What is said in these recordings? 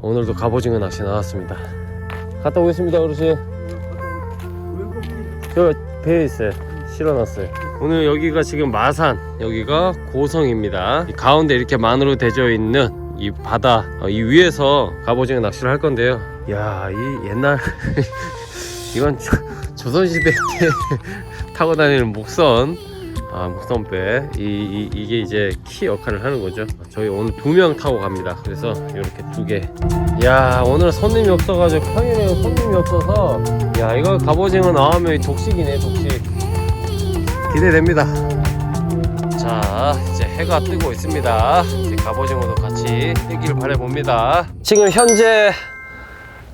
오늘도 갑오징어 낚시 나왔습니다. 갔다 오겠습니다, 어르신. 저 배에 있어요. 실어놨어요. 오늘 여기가 지금 마산, 여기가 고성입니다. 이 가운데 이렇게 만으로 대져 있는 이 바다, 어, 이 위에서 갑오징어 낚시를 할 건데요. 야, 이 옛날 이건 조, 조선시대 때 타고 다니는 목선 아 목선배. 이, 이, 이게 이제 키 역할을 하는 거죠. 저희 오늘 두 명 타고 갑니다. 그래서 이렇게 두개야 오늘 손님이 없어가지고 평일에 손님이 없어서. 야 이거 갑오징어 나오면 독식이네 독식. 기대됩니다. 자 이제 해가 뜨고 있습니다. 이제 갑오징어도 같이 뜨길 바라봅니다. 지금 현재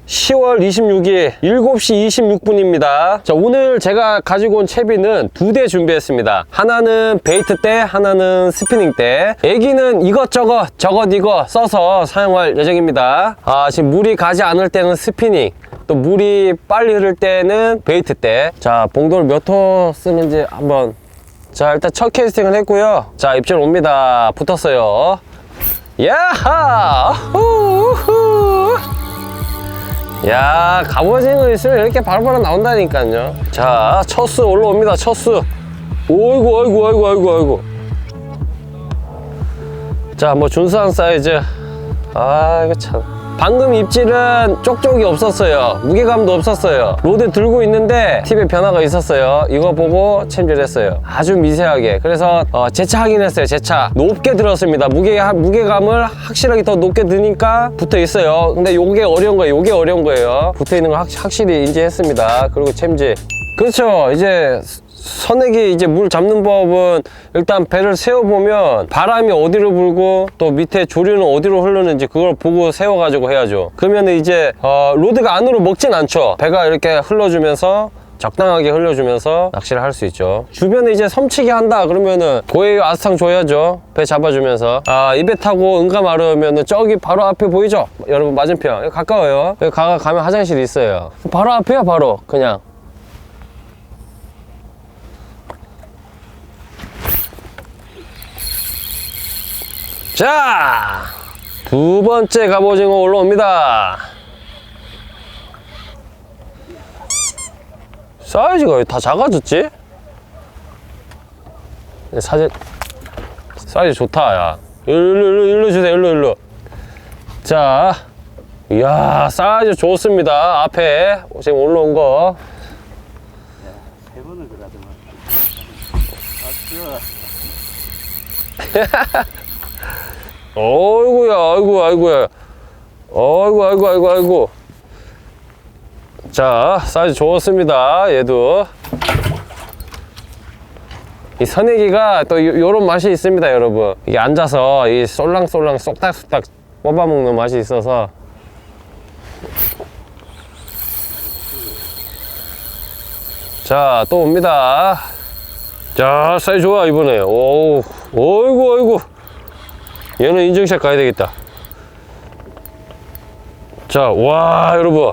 10월 26일 7시 26분입니다. 자, 오늘 제가 가지고 온 채비는 두 대 준비했습니다. 하나는 베이트 대, 하나는 스피닝 대. 애기는 이것저것 저것 이거 써서 사용할 예정입니다. 아, 지금 물이 가지 않을 때는 스피닝. 또 물이 빨리 흐를 때는 베이트 대. 자, 봉돌 몇 호 쓰는지 한번. 자, 일단 첫 캐스팅을 했고요. 자, 입질 옵니다. 붙었어요. 야하! 후후! 야 갑오징어 있으면 이렇게 바로바로 나온다니까요. 자 첫수 올라옵니다 첫수. 오이구 아이고 아이고 아이고 아이고 자뭐 준수한 사이즈. 아 이거 참 방금 입질은 쪽쪽이 없었어요. 무게감도 없었어요. 로드 들고 있는데 팁에 변화가 있었어요. 이거 보고 챔질했어요. 아주 미세하게. 그래서 어, 재차 확인했어요 재차. 높게 들었습니다. 무게, 무게감을 확실하게 더 높게 드니까 붙어 있어요. 근데 요게 어려운 거예요. 요게 어려운 거예요. 붙어 있는 걸 확, 확실히 인지했습니다. 그리고 챔질 그렇죠. 이제 선액이 이제 물 잡는 법은 일단 배를 세워보면 바람이 어디로 불고 또 밑에 조류는 어디로 흐르는지 그걸 보고 세워가지고 해야죠. 그러면 이제 어, 로드가 안으로 먹진 않죠. 배가 이렇게 흘러주면서 적당하게 흘려주면서 낚시를 할 수 있죠. 주변에 이제 섬치기 한다 그러면은 고해 아스탕 줘야죠. 배 잡아주면서 아이배 타고 응가 마르면은 저기 바로 앞에 보이죠? 여러분 맞은편 가까워요. 여기 가, 가면 화장실이 있어요. 바로 앞이야 바로 그냥 자, 두 번째 갑오징어 올라옵니다. 사이즈가 왜 다 작아졌지? 사진, 사이즈 좋다, 야. 일로, 일로, 일로 주세요, 일로, 일로. 자, 이야, 사이즈 좋습니다. 앞에 지금 올라온 거. 세 번을 그러더만. 어이구야, 아이고, 아이고야. 어이구, 아이고, 아이고, 아이고. 자, 사이즈 좋습니다. 얘도. 이 선애기가 또 요, 요런 맛이 있습니다, 여러분. 이게 앉아서 이 쏠랑쏠랑 쏙닥쏙닥 뽑아먹는 맛이 있어서. 자, 또 옵니다. 자, 사이즈 좋아, 이번에. 오우, 어이구, 어이구. 얘는 인증샷 가야 되겠다. 자, 와, 여러분.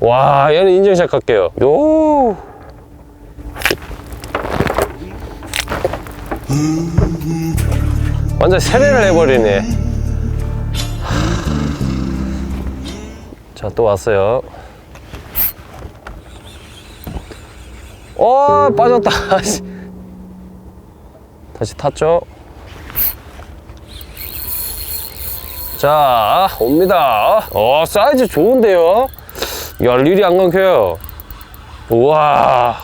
와, 얘는 인증샷 갈게요. 요. 완전 세례를 해버리네. 자, 또 왔어요. 어, 빠졌다. 다시 탔죠? 자, 옵니다. 어, 사이즈 좋은데요? 야, 릴이 안 감겨요. 우와.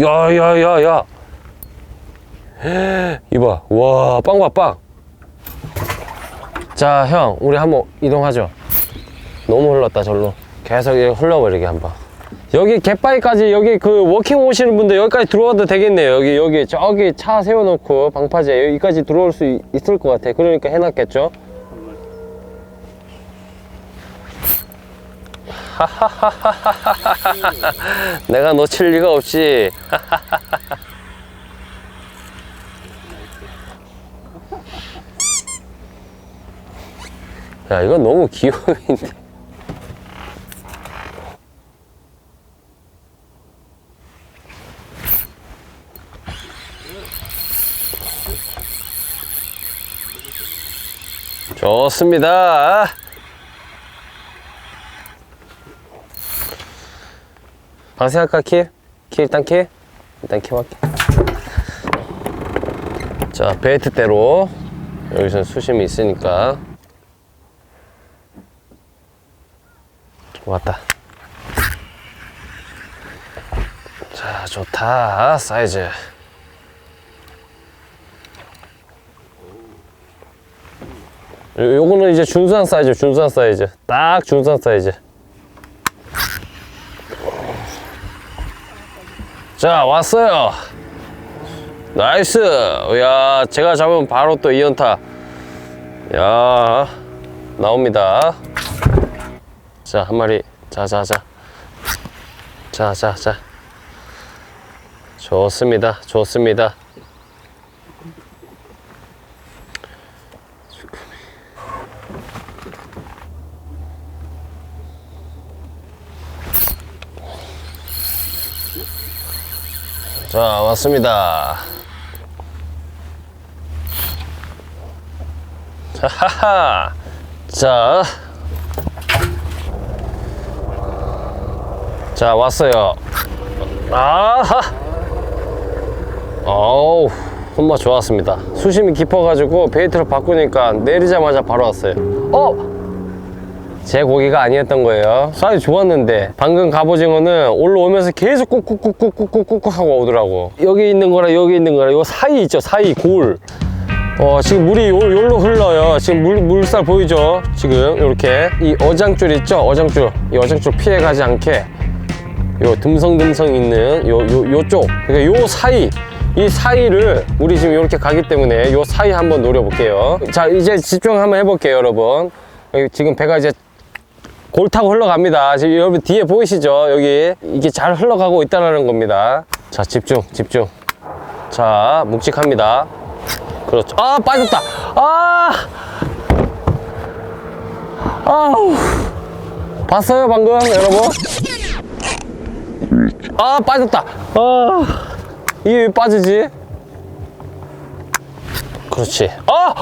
야, 야, 야, 야. 이봐. 와, 빵 봐, 빵. 자, 형, 우리 한번 이동하죠. 너무 흘렀다, 절로. 계속 흘러버리게 한번. 여기 갯바위까지 여기 그 워킹 오시는 분들 여기까지 들어와도 되겠네요. 여기 여기 저기 차 세워놓고 방파제 여기까지 들어올 수 있- 있을 것 같아. 그러니까 해놨겠죠. 내가 놓칠 리가 없지. 야 이건 너무 귀여운데. 좋습니다. 방생 할까 키? 키 일단 키? 일단 키 할게. 자 베이트대로 여기서 수심이 있으니까 왔다. 자 좋다 사이즈. 요- 요거는 이제 준수한 사이즈, 준수한 사이즈. 딱 준수한 사이즈. 자, 왔어요. 나이스. 야, 제가 잡으면 바로 또 2연타. 야, 나옵니다. 자, 한 마리. 자, 자, 자. 자, 자, 자. 좋습니다. 좋습니다. 자, 왔습니다. 하하하. 자. 자, 왔어요. 아하. 어우, 손맛 좋았습니다. 수심이 깊어가지고 베이트를 바꾸니까 내리자마자 바로 왔어요. 어? 제 고기가 아니었던 거예요. 사이즈 좋았는데 방금 갑오징어는 올라오면서 계속 꾹꾹꾹꾹꾹꾹꾹 하고 오더라고. 여기 있는 거랑 여기 있는 거랑 요 사이 있죠 사이 골. 어 지금 물이 요, 요로 흘러요. 지금 물 물살 보이죠? 지금 이렇게 이 어장줄 있죠? 어장줄 이 어장줄 피해 가지 않게 요 듬성듬성 있는 요 요 요쪽 그러니까 요 사이 이 사이를 우리 지금 이렇게 가기 때문에 요 사이 한번 노려볼게요. 자 이제 집중 한번 해볼게요, 여러분. 지금 배가 이제 골 타고 흘러갑니다. 지금 여러분 뒤에 보이시죠? 여기 이게 잘 흘러가고 있다는 겁니다. 자, 집중, 집중. 자, 묵직합니다. 그렇죠. 아, 빠졌다. 아, 아우. 봤어요, 방금, 여러분? 아, 빠졌다. 아, 이게 왜 빠지지? 그렇지. 아!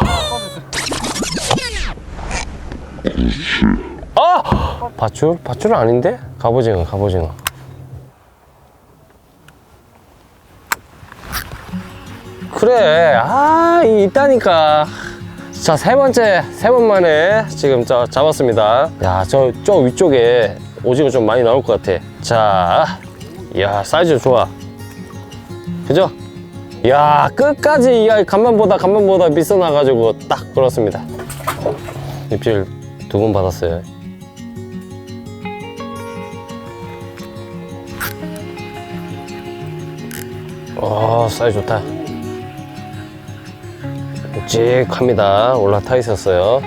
아! 밧줄? 밧줄은 아닌데? 갑오징어, 갑오징어. 그래, 아, 이 있다니까. 자, 세 번째, 세 번 만에 지금 저 잡았습니다. 야, 저, 저 위쪽에 오징어 좀 많이 나올 것 같아. 자, 야, 사이즈 좋아. 그죠? 야, 끝까지 이 간만 보다 간만 보다 미쳐나가지고 딱 그렇습니다. 입질 두 번 받았어요. 어, 사이즈 좋다. 묵직합니다. 올라타 있었어요.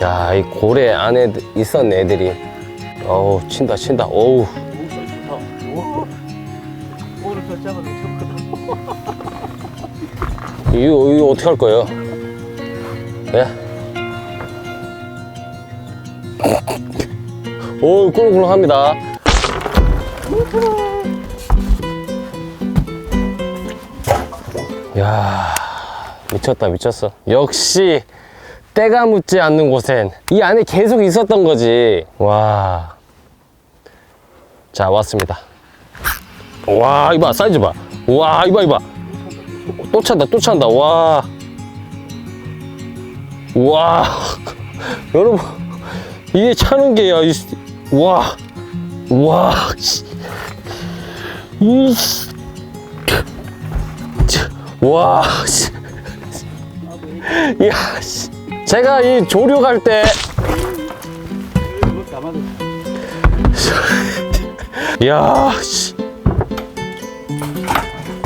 야, 이 고래 안에 있었네, 애들이. 어우, 친다, 친다. 어우. 이거, 이거 어떻게 할 거예요? 예? 오, 꿀렁꿀렁합니다. 야 미쳤다, 미쳤어. 역시 때가 묻지 않는 곳엔 이 안에 계속 있었던 거지. 와. 자, 왔습니다. 와, 이봐, 사이즈 봐. 와, 이봐, 이봐. 또 찬다 또 찬다 와. 와. 여러분 이게 차는 게야. 와. 와. 씨. 이 씨. 차, 와. 씨. 야, 씨. 제가 이 조류 갈 때 야, 씨.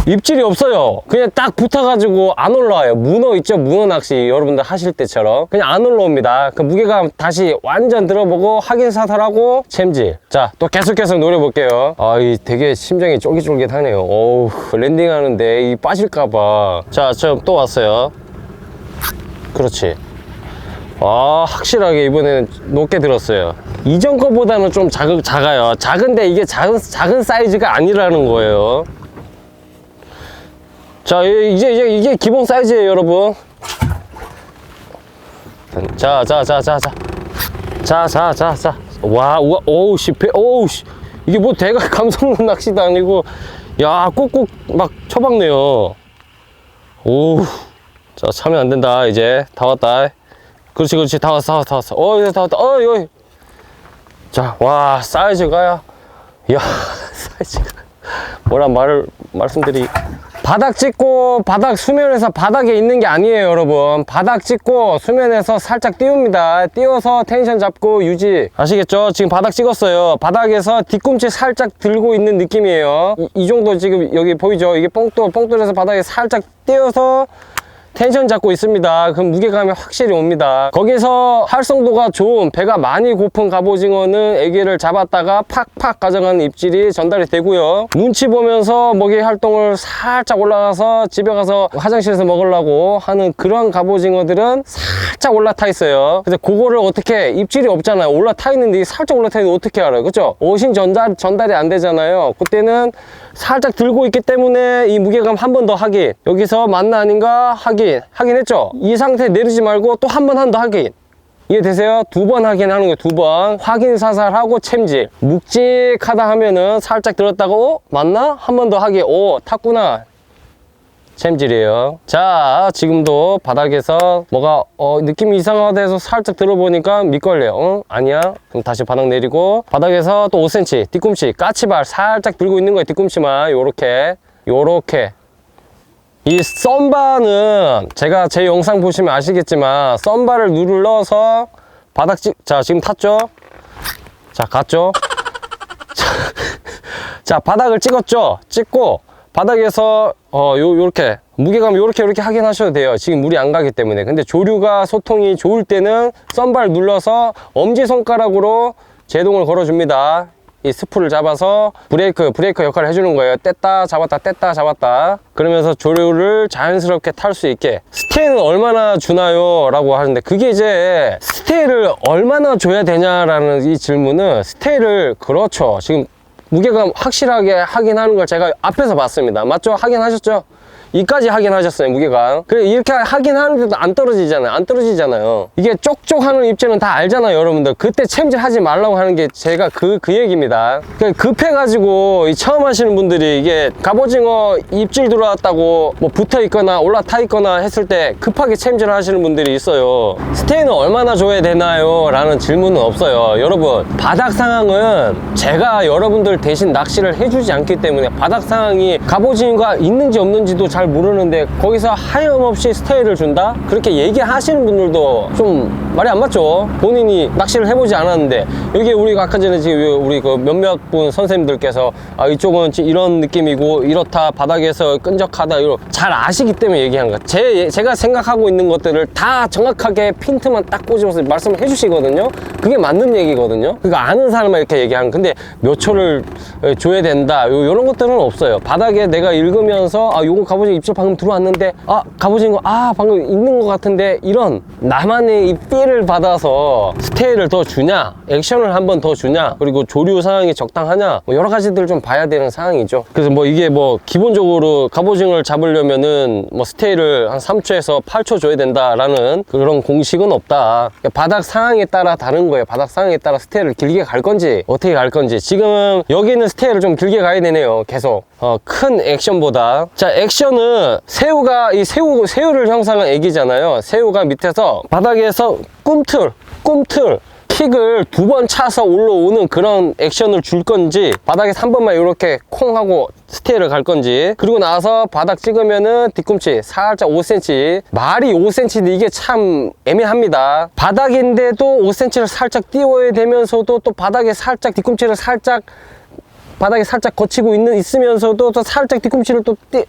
입질이 없어요. 그냥 딱 붙어가지고 안 올라와요. 문어 있죠? 문어 낚시 여러분들 하실 때처럼 그냥 안 올라옵니다. 그 무게감 다시 완전 들어보고 확인 사살하고 챔질. 자, 또 계속 계속 노려볼게요. 아, 이 되게 심장이 쫄깃쫄깃하네요. 어우, 랜딩하는데 이 빠질까봐. 자, 저또 왔어요. 그렇지. 아, 확실하게 이번에는 높게 들었어요. 이전 거보다는 좀 작, 작아요. 작은데 이게 작은, 작은 사이즈가 아니라는 거예요. 자, 이- 이제, 이제 이게 기본 사이즈예요, 여러분. 자, 자, 자, 자, 자. 자, 자, 자, 자. 와, 우와, 오우, 씨, 배, 오우, 씨. 이게 뭐 대가 감성론 낚시도 아니고, 야, 꾹꾹 막 쳐박네요. 오우. 자, 차면 안 된다, 이제. 다 왔다. 그렇지, 그렇지. 다 왔어, 다 왔어, 다 왔어. 어, 이제 다 왔다. 어, 여기. 자, 와, 사이즈가야. 야, 사이즈가. 뭐라 말을, 말씀드리. 바닥 찍고 바닥 수면에서 바닥에 있는 게 아니에요 여러분. 바닥 찍고 수면에서 살짝 띄웁니다. 띄워서 텐션 잡고 유지. 아시겠죠? 지금 바닥 찍었어요. 바닥에서 뒤꿈치 살짝 들고 있는 느낌이에요. 이, 이 정도 지금 여기 보이죠? 이게 뽕돌 뽕돌에서 바닥에 살짝 띄워서 텐션 잡고 있습니다. 그럼 무게감이 확실히 옵니다. 거기서 활성도가 좋은 배가 많이 고픈 갑오징어는 애기를 잡았다가 팍팍 가져가는 입질이 전달이 되고요. 눈치 보면서 먹이 활동을 살짝 올라가서 집에 가서 화장실에서 먹으려고 하는 그런 갑오징어들은 살짝 올라타 있어요. 근데 그거를 어떻게 입질이 없잖아요. 올라타 있는데 살짝 올라타 있는데 어떻게 알아요? 그죠? 오신 전달, 전달이 안 되잖아요. 그때는 살짝 들고 있기 때문에 이 무게감 한 번더 확인. 여기서 맞나 아닌가 확인. 확인했죠? 이 상태 내리지 말고 또 한 번 한 더 확인. 이해되세요? 두 번 확인하는 거예요, 두 번. 확인 사살하고 챔질. 묵직하다 하면은 살짝 들었다고, 어? 맞나? 한 번 더 확인. 오, 탔구나. 챔질이에요. 자, 지금도 바닥에서 뭐가 어, 느낌이 이상하다 해서 살짝 들어보니까 밑걸려요. 어? 아니야? 그럼 다시 바닥 내리고 바닥에서 또 5cm 뒤꿈치 까치발 살짝 들고 있는 거예요. 뒤꿈치만 요렇게 요렇게 이 썸바는 제가 제 영상 보시면 아시겠지만 썸바를 눌러서 바닥 찍, 자 지금 탔죠? 자 갔죠? 자 바닥을 찍었죠 찍고 바닥에서 어 요, 요렇게 무게감 요렇게 요렇게 하긴 하셔도 돼요 지금 물이 안 가기 때문에 근데 조류가 소통이 좋을 때는 썸발 눌러서 엄지손가락으로 제동을 걸어 줍니다 이 스프를 잡아서 브레이크 브레이크 역할을 해주는 거예요 뗐다 잡았다 뗐다 잡았다 그러면서 조류를 자연스럽게 탈 수 있게 스테이는 얼마나 주나요 라고 하는데 그게 이제 스테이를 얼마나 줘야 되냐라는 이 질문은 스테이를 그렇죠 지금 무게감 확실하게 확인하는 걸 제가 앞에서 봤습니다. 맞죠? 확인하셨죠? 이까지 확인하셨어요, 무게감. 그래, 이렇게 확인하는데도 안 떨어지잖아요. 안 떨어지잖아요. 이게 쪽쪽하는 입질은 다 알잖아요, 여러분들. 그때 챔질 하지 말라고 하는 게 제가 그, 그 얘기입니다. 그러니까 급해가지고, 이 처음 하시는 분들이 이게 갑오징어 입질 들어왔다고 뭐 붙어 있거나 올라타 있거나 했을 때 급하게 챔질을 하시는 분들이 있어요. 스테이는 얼마나 줘야 되나요? 라는 질문은 없어요. 여러분, 바닥 상황은 제가 여러분들 대신 낚시를 해주지 않기 때문에 바닥 상황이 갑오징어가 있는지 없는지도 잘 모르는데 거기서 하염없이 스테이를 준다? 그렇게 얘기하시는 분들도 좀 말이 안 맞죠? 본인이 낚시를 해보지 않았는데. 여기 우리가 아까 전에 지금 우리 그 몇몇 분 선생님들께서 아 이쪽은 이런 느낌이고 이렇다 바닥에서 끈적하다 이런 잘 아시기 때문에 얘기한 거야 제, 제가 생각하고 있는 것들을 다 정확하게 핀트만 딱 꽂으면서 말씀을 해주시거든요. 그게 맞는 얘기거든요. 그거 아는 사람만 이렇게 얘기하는 근데 몇 초를 에, 줘야 된다. 요, 요런 것들은 없어요. 바닥에 내가 읽으면서 아 요거 갑오징어 입질 방금 들어왔는데 아 갑오징어 아 방금 있는 것 같은데 이런 나만의 이 삘을 받아서 스테이를 더 주냐? 액션을 한 번 더 주냐? 그리고 조류 상황이 적당하냐? 뭐 여러 가지들 좀 봐야 되는 상황이죠. 그래서 뭐 이게 뭐 기본적으로 갑오징어를 잡으려면은 뭐 스테이를 한 3초에서 8초 줘야 된다라는 그런 공식은 없다. 그러니까 바닥 상황에 따라 다른 거예요. 바닥 상황에 따라 스테이를 길게 갈 건지 어떻게 갈 건지. 지금 여기는 스테이를 좀 길게 가야 되네요. 계속. 어, 큰 액션보다. 자 액션은 새우가 이 새우 새우를 형상한 애기잖아요. 새우가 밑에서 바닥에서 꿈틀 꿈틀 킥을 두 번 차서 올라오는 그런 액션을 줄 건지 바닥에서 한 번만 이렇게 콩 하고 스테이를 갈 건지. 그리고 나서 바닥 찍으면은 뒤꿈치 살짝 5cm 말이 5cm인데 이게 참 애매합니다. 바닥인데도 5cm를 살짝 띄워야 되면서도 또 바닥에 살짝 뒤꿈치를 살짝 바닥에 살짝 거치고 있는 있으면서도 또 살짝 뒤꿈치를 또 띄,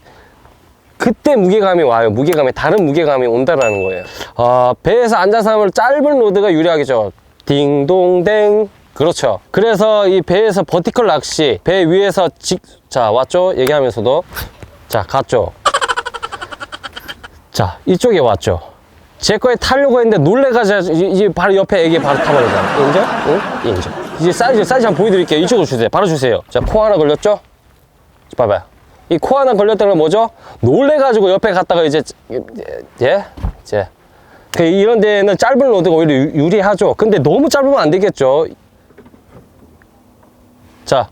그때 무게감이 와요. 무게감이 다른 무게감이 온다라는 거예요. 아, 배에서 앉아서 하면 짧은 로드가 유리하겠죠. 딩동댕. 그렇죠. 그래서 이 배에서 버티컬 낚시, 배 위에서 직, 자, 왔죠? 얘기하면서도. 자, 갔죠? 자, 이쪽에 왔죠? 제 거에 타려고 했는데 놀래가지고 이제- 이제 바로 옆에 애기 바로 타버리잖아. 인정? 응? 인정. 이제 사이즈, 사이즈 한번 보여드릴게요. 이쪽으로 주세요. 바로 주세요. 자, 코 하나 걸렸죠? 봐봐요. 이 코 하나 걸렸다는 건 뭐죠? 놀래가지고 옆에 갔다가 이제, 예? 이제, 그 이런 데는 짧은 로드가 오히려 유- 유리하죠. 근데 너무 짧으면 안 되겠죠. 자,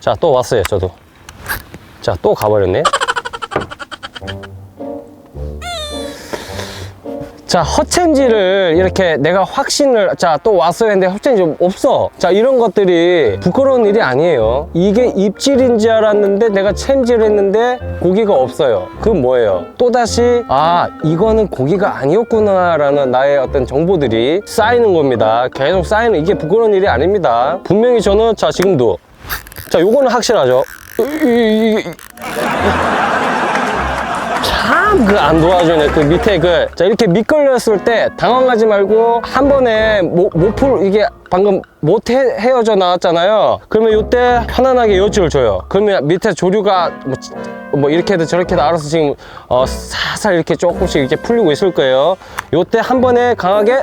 자, 또 왔어요, 저도. 자, 또 가버렸네. 자, 허챔지를 이렇게 내가 확신을, 자, 또 왔어요 했는데 허챔지 없어. 자, 이런 것들이 부끄러운 일이 아니에요. 이게 입질인 줄 알았는데 내가 챔질을 했는데 고기가 없어요. 그건 뭐예요? 또다시, 아, 이거는 고기가 아니었구나 라는 나의 어떤 정보들이 쌓이는 겁니다. 계속 쌓이는, 이게 부끄러운 일이 아닙니다. 분명히 저는, 자, 지금도. 자, 요거는 확실하죠. 참 그 안 도와주네 그 밑에 그 자 이렇게 미끌렸을 때 당황하지 말고 한 번에 모, 모풀 이게 방금 못 헤, 헤어져 나왔잖아요 그러면 요때 편안하게 여지를 줘요 그러면 밑에 조류가 뭐, 지- 뭐 이렇게도 저렇게도 알아서 지금 어, 살살 이렇게 조금씩 이렇게 풀리고 있을 거예요 요때 한 번에 강하게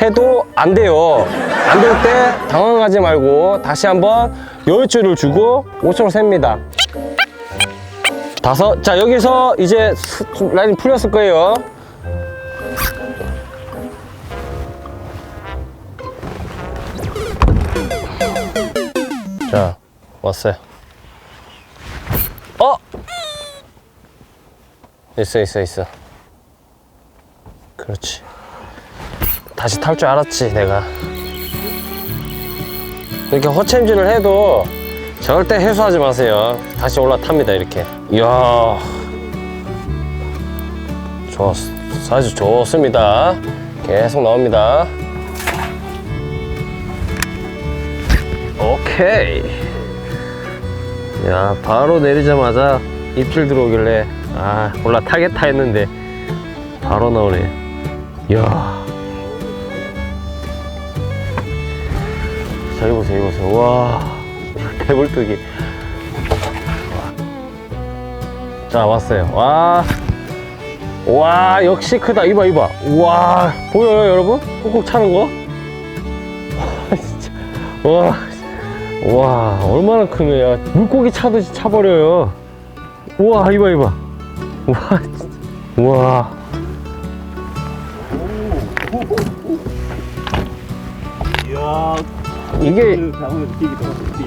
해도 안 돼요. 안 될 때 당황하지 말고 다시 한번 여유줄을 주고 5초로 셉니다. 다섯. 자, 여기서 이제 라인 풀렸을 거예요. 자, 왔어요. 어! 있어, 있어, 있어. 그렇지. 다시 탈 줄 알았지 내가 이렇게 허챔질을 해도 절대 해소하지 마세요. 다시 올라탑니다 이렇게. 이야. 좋았 사이즈 좋습니다. 계속 나옵니다. 오케이. 야 바로 내리자마자 입질 들어오길래 아 올라타겠다 했는데 바로 나오네. 이야. 자, 이거 보세요, 이거 보세요. 와, 배불뚝이. 자, 왔어요. 와, 와, 역시 크다. 이봐, 이봐. 와, 보여요, 여러분? 꾹꾹 차는 거? 와, 진짜. 와, 와, 얼마나 크냐. 물고기 차듯이 차버려요. 우와, 이봐, 이봐. 와, 진짜. 와. 이야 이게.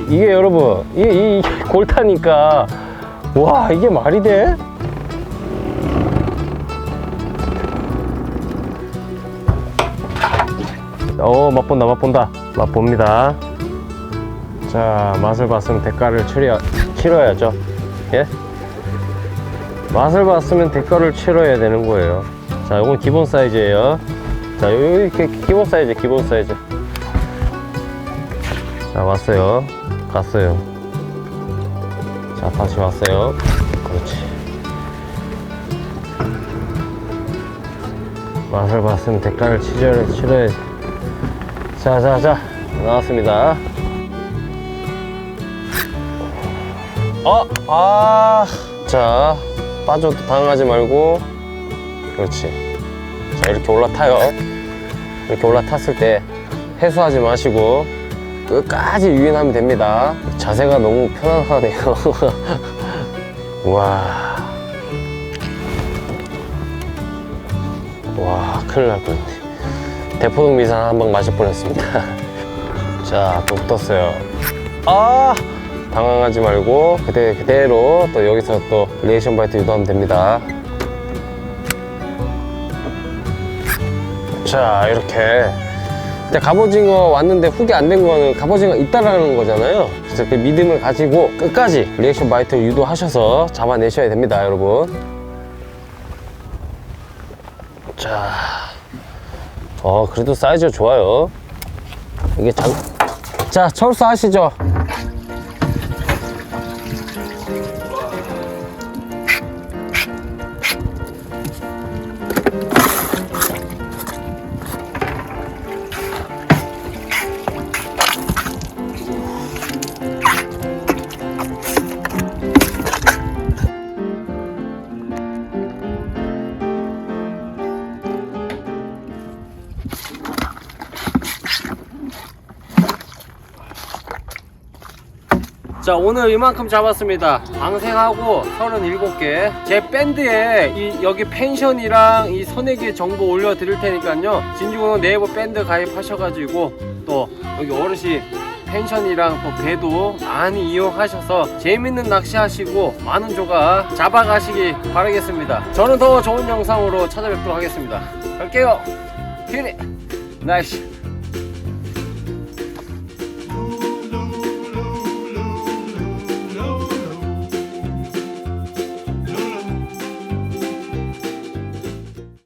이게 여러분 이게, 이게 골타니까 와 이게 말이 돼? 어 맛본다 맛본다 맛봅니다 자 맛을 봤으면 대가를 치러, 치러야죠 예? 맛을 봤으면 대가를 치러야 되는 거예요 자 이건 기본 사이즈예요 자 이렇게 기본 사이즈 기본 사이즈 자 왔어요. 갔어요. 자 다시 왔어요. 그렇지. 맛을 봤으면 대가를 치러, 치러야지. 자자자 나왔습니다. 어? 아, 자 빠져도 당하지 말고. 그렇지. 자 이렇게 올라타요. 이렇게 올라탔을 때 해소하지 마시고 끝까지 유인하면 됩니다. 자세가 너무 편안하네요. 와. 와, 큰일 날 뻔했네. 대포동 미산 한 방 마실 뻔했습니다. 자, 또 붙었어요. 아! 당황하지 말고 그대, 그대로 또 여기서 또 리액션 바이트 유도하면 됩니다. 자, 이렇게 근데 갑오징어 왔는데 훅이 안된 거는 갑오징어 있다라는 거잖아요. 그래서 그 믿음을 가지고 끝까지 리액션 바이트를 유도하셔서 잡아내셔야 됩니다, 여러분. 자, 어 그래도 사이즈가 좋아요. 이게 장, 자 철수 하시죠. 자 오늘 이만큼 잡았습니다. 방생하고 37개. 제 밴드에 이 여기 펜션이랑 이 선에게 정보 올려 드릴 테니까요. 진주군은 네이버 밴드 가입하셔가지고 또 여기 어르신 펜션이랑 또 배도 많이 이용하셔서 재밌는 낚시 하시고 많은 조각 잡아가시기 바라겠습니다. 저는 더 좋은 영상으로 찾아뵙도록 하겠습니다. 갈게요. 키리. 나이스